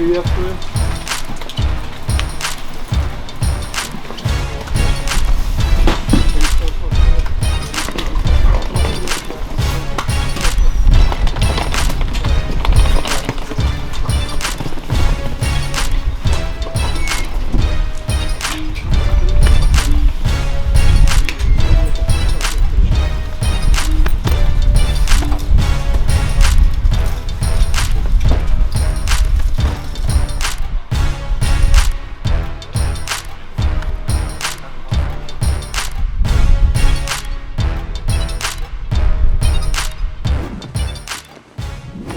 Yapıyor.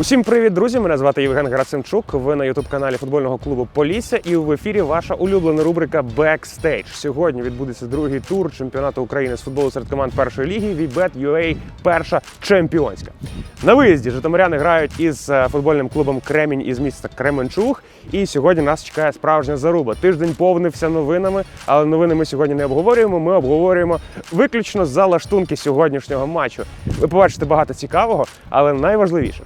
Усім привіт, друзі! Мене звати Євген Герасимчук. Ви на ютуб каналі футбольного клубу Полісся і в ефірі ваша улюблена рубрика Бекстейдж. Сьогодні відбудеться другий тур чемпіонату України з футболу серед команд першої ліги Вібет UA перша чемпіонська. На виїзді житомиряни грають із е, футбольним клубом Кремінь із міста Кременчуг. І сьогодні нас чекає справжня заруба. Тиждень повнився новинами, але новини ми сьогодні не обговорюємо. Ми обговорюємо виключно залаштунки сьогоднішнього матчу. Ви побачите багато цікавого, але найважливіше.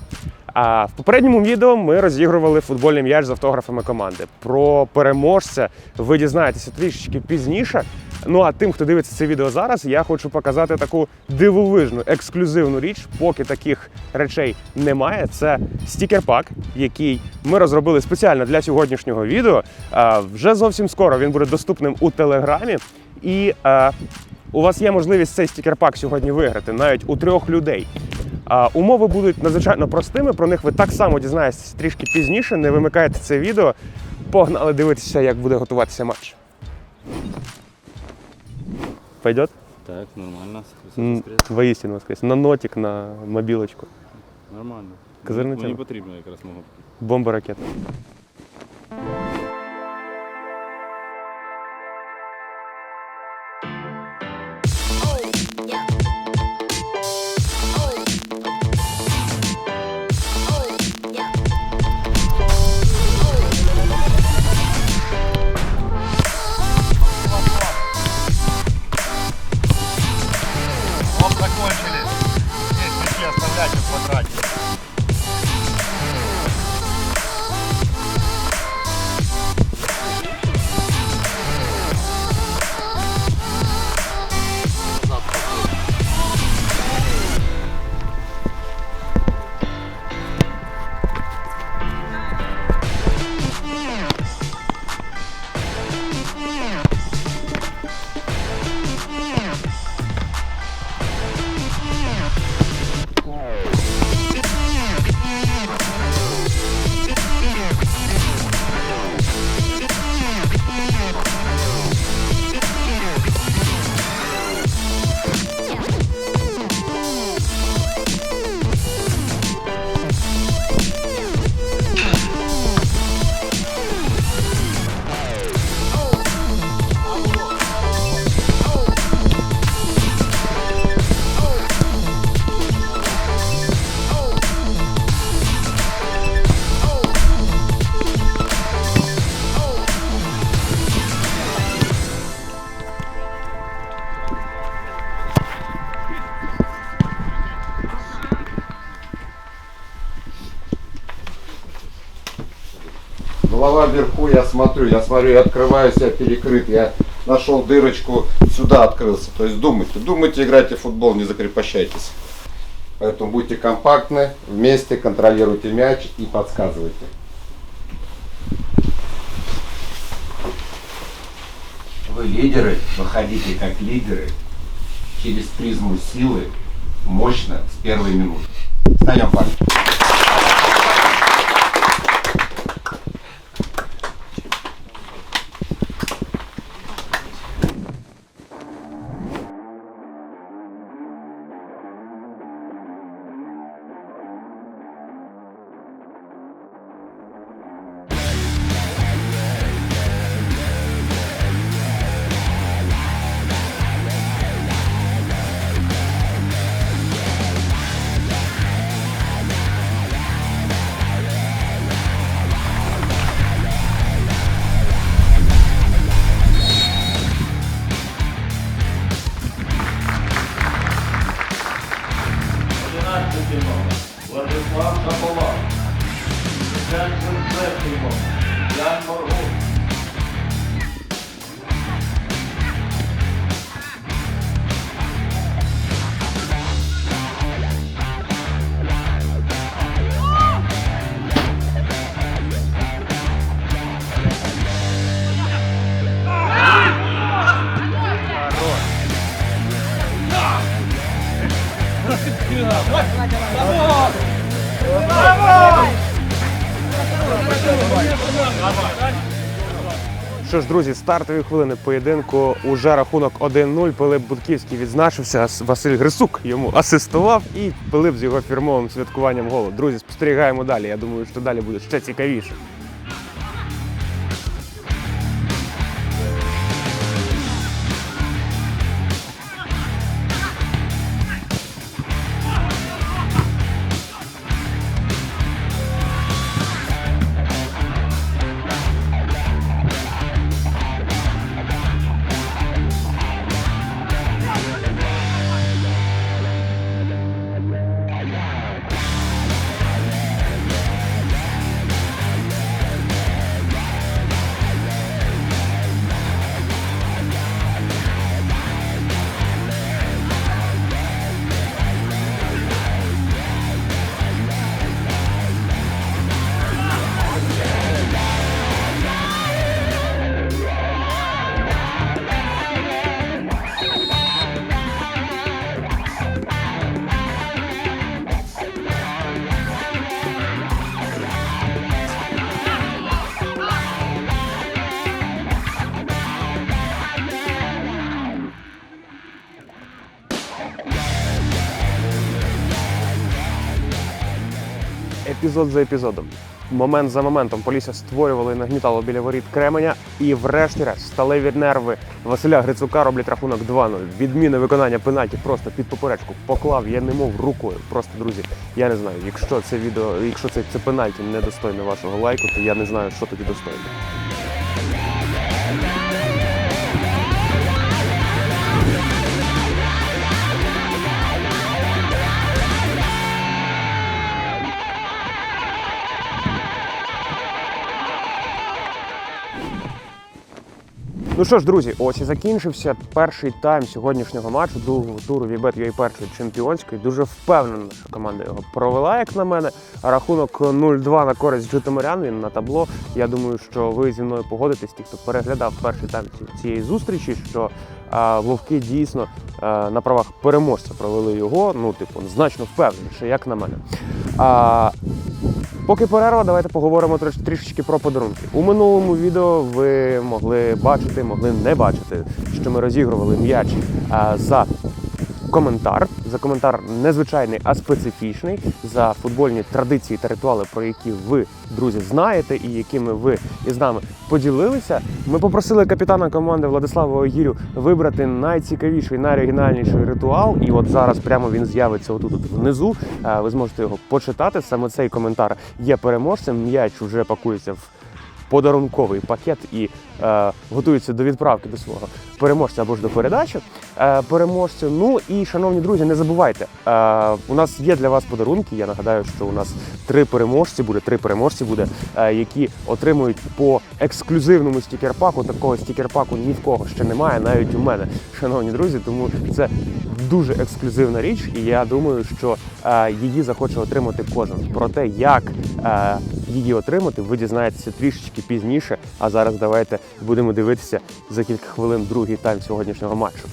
А в попередньому відео ми розігрували футбольний м'яч з автографами команди. Про переможця ви дізнаєтеся трішечки пізніше. Ну а тим, хто дивиться це відео зараз, я хочу показати таку дивовижну ексклюзивну річ. Поки таких речей немає. Це стікер-пак, який ми розробили спеціально для сьогоднішнього відео. Вже зовсім скоро він буде доступним у телеграмі. І у вас є можливість цей стікер-пак сьогодні виграти навіть у трьох людей. Умови будуть надзвичайно простими. Про них ви так само дізнаєтесь трішки пізніше. Не вимикайте це відео. Погнали дивитися, як буде готуватися матч. Пойдет? Так, нормально. Воістину воскрес. На нотик, на мобілочку. Нормально. Козирниця? Мені потрібно якраз мого. Бомба ракета. Смотрю, я смотрю, я открываюсь, я перекрыт, я нашел дырочку, сюда открылся. То есть думайте, думайте, играйте в футбол, не закрепощайтесь. Поэтому будьте компактны, вместе контролируйте мяч и подсказывайте. Вы лидеры, выходите как лидеры через призму силы, мощно, с первой минуты. Встанем, парни. Що ж, друзі, стартові хвилини поєдинку. Уже рахунок 1-0. Пилип Будківський відзначився. Василь Грисук йому асистував і Пилип з його фірмовим святкуванням голу. Друзі, спостерігаємо далі. Я думаю, що далі буде ще цікавіше. Епізод за епізодом. Момент за моментом Полісся створювало і нагнітало біля воріт Кременя. І врешті-решт сталеві нерви Василя Грицука роблять рахунок 2-0. Відміни виконання пенальті просто під поперечку поклав, я немов рукою. Просто друзі, я не знаю, якщо це відео, якщо це, це пенальті не достойне вашого лайку, то я не знаю, що тоді достойне. Ну що ж, друзі, ось і закінчився перший тайм сьогоднішнього матчу, другого туру Вібет UA першої чемпіонської. Дуже впевнено, що команда його провела, як на мене. Рахунок 0-2 на користь Житомирян. Він на табло. Я думаю, що ви зі мною погодитесь, ті, хто переглядав перший тайм цієї зустрічі, що а, вовки дійсно а, на правах переможця провели його. Ну, типу, значно впевненіше, як на мене. А, Поки перерва, давайте поговоримо трішечки про подарунки. У минулому відео ви могли бачити, могли не бачити, що ми розігрували м'яч за коментар. За коментар незвичайний, а специфічний, за футбольні традиції та ритуали, про які ви, друзі, знаєте і якими ви із нами поділилися. Ми попросили капітана команди Владислава Огірю вибрати найцікавіший, найоригінальніший ритуал. І от зараз прямо він з'явиться отут от внизу. Е, Ви зможете його почитати. Саме цей коментар є переможцем. М'яч вже пакується в подарунковий пакет і е, готується до відправки до свого переможця або ж до передачі е, переможцю. Ну і шановні друзі, не забувайте, е, у нас є для вас подарунки. Я нагадаю, що у нас три переможці буде, три переможці буде, е, які отримують по ексклюзивному стікерпаку. Такого стікерпаку ні в кого ще немає, навіть у мене, шановні друзі. Тому це дуже ексклюзивна річ, і я думаю, що е, її захоче отримати кожен. Про те, як е, її отримати, ви дізнаєтеся трішечки пізніше. А зараз давайте будемо дивитися за кілька хвилин другий тайм сьогоднішнього матчу.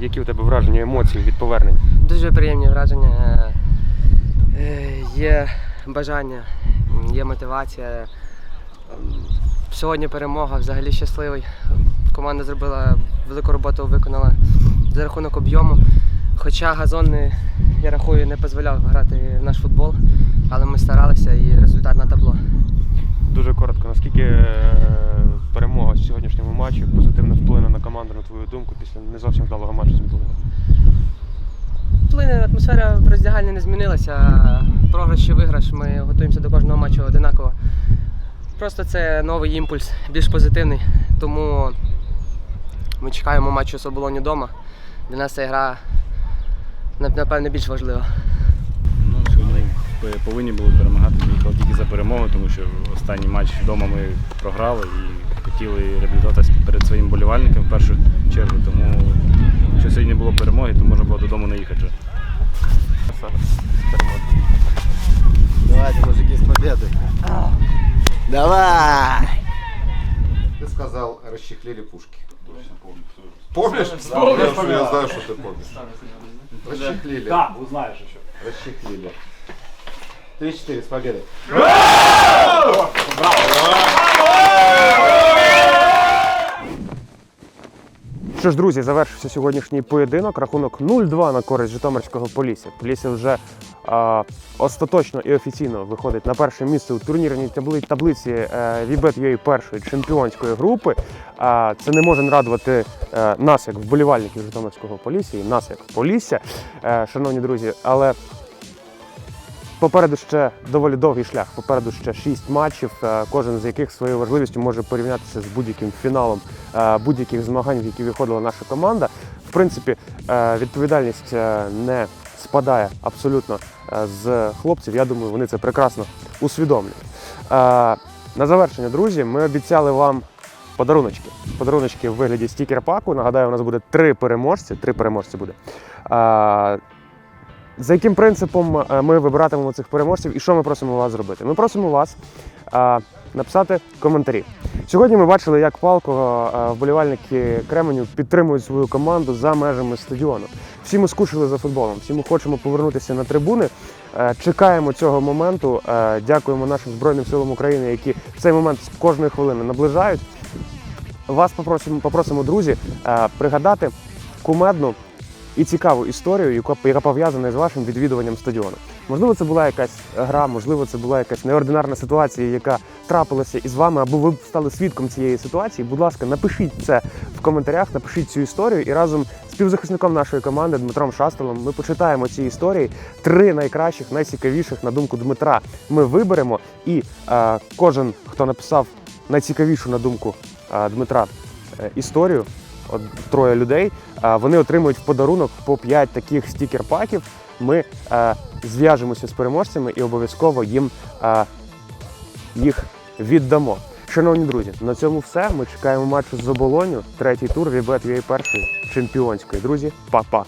Які у тебе враження, емоції від повернення? Дуже приємні враження. Е, е, Є бажання, є мотивація. Ем, Сьогодні перемога, взагалі щасливий. Команда зробила велику роботу, виконала за рахунок об'єму. Хоча газон, я рахую, не дозволяв грати в наш футбол, але ми старалися і результат на табло. Дуже коротко, наскільки е, перемога в сьогоднішньому матчі позитивно вплине на команду, на твою думку, після не зовсім вдалого матчу з Металургом? Вплине атмосфера в роздягальні не змінилася. Програш чи виграш, ми готуємося до кожного матчу одинаково. Просто це новий імпульс, більш позитивний. Тому ми чекаємо матчу з оболоні вдома. Для нас ця гра нап- напевне більш важлива. Ну, сьогодні ми повинні були перемагати. Ми їхали тільки за перемогу, тому що останній матч вдома ми програли і хотіли реабілітуватися перед своїм болівальником в першу чергу. Тому якщо сьогодні не було перемоги, то можна було додому не їхати. вже. Давайте, мужики, с победой. Давай! Ты сказал, расчехлили пушки. Помнишь? Помнишь? Я знаю, что ты помнишь. Расчехлили. Да, узнаешь еще. Расчехлили. 3-4 с победой. Що ж, друзі, завершився сьогоднішній поєдинок. Рахунок 0-2 на користь Житомирського Полісся. Полісся вже а, остаточно і офіційно виходить на перше місце у турнірній табли- таблиці е, першої чемпіонської групи. А, це не може не радувати е, нас, як вболівальників Житомирського Полісся, і нас як Полісся, е, шановні друзі. Але Попереду ще доволі довгий шлях. Попереду ще шість матчів, е, кожен з яких своєю важливістю може порівнятися з будь-яким фіналом е, будь-яких змагань, в які виходила наша команда. В принципі, е, відповідальність не спадає абсолютно з хлопців. Я думаю, вони це прекрасно усвідомлюють. На завершення, друзі, ми обіцяли вам подаруночки. Подаруночки в вигляді стікер-паку. Нагадаю, у нас буде три переможці. Три переможці буде. Е, за яким принципом е, ми вибиратимемо цих переможців і що ми просимо вас зробити? Ми просимо вас а, написати коментарі. Сьогодні ми бачили, як палко а, вболівальники Кременю підтримують свою команду за межами стадіону. Всі ми скучили за футболом, всі ми хочемо повернутися на трибуни. Е, Чекаємо цього моменту. Е, Дякуємо нашим Збройним силам України, які в цей момент з кожної хвилини наближають. Вас попросимо, попросимо друзі, е, пригадати кумедну і цікаву історію, яка, яка пов'язана з вашим відвідуванням стадіону. Можливо, це була якась гра, можливо, це була якась неординарна ситуація, яка трапилася із вами, або ви стали свідком цієї ситуації. Будь ласка, напишіть це в коментарях, напишіть цю історію, і разом з співзахисником нашої команди Дмитром Шастелом ми почитаємо ці історії. Три найкращих, найцікавіших, на думку Дмитра, ми виберемо. І е, кожен, хто написав найцікавішу на думку е, Дмитра е, історію, троє людей, вони отримують в подарунок по 5 таких стікер-паків. Ми е, зв'яжемося з переможцями і обов'язково їм е, їх віддамо. Шановні друзі, на цьому все. Ми чекаємо матчу з оболоню. Третій тур Вібет першої чемпіонської. Друзі, па-па!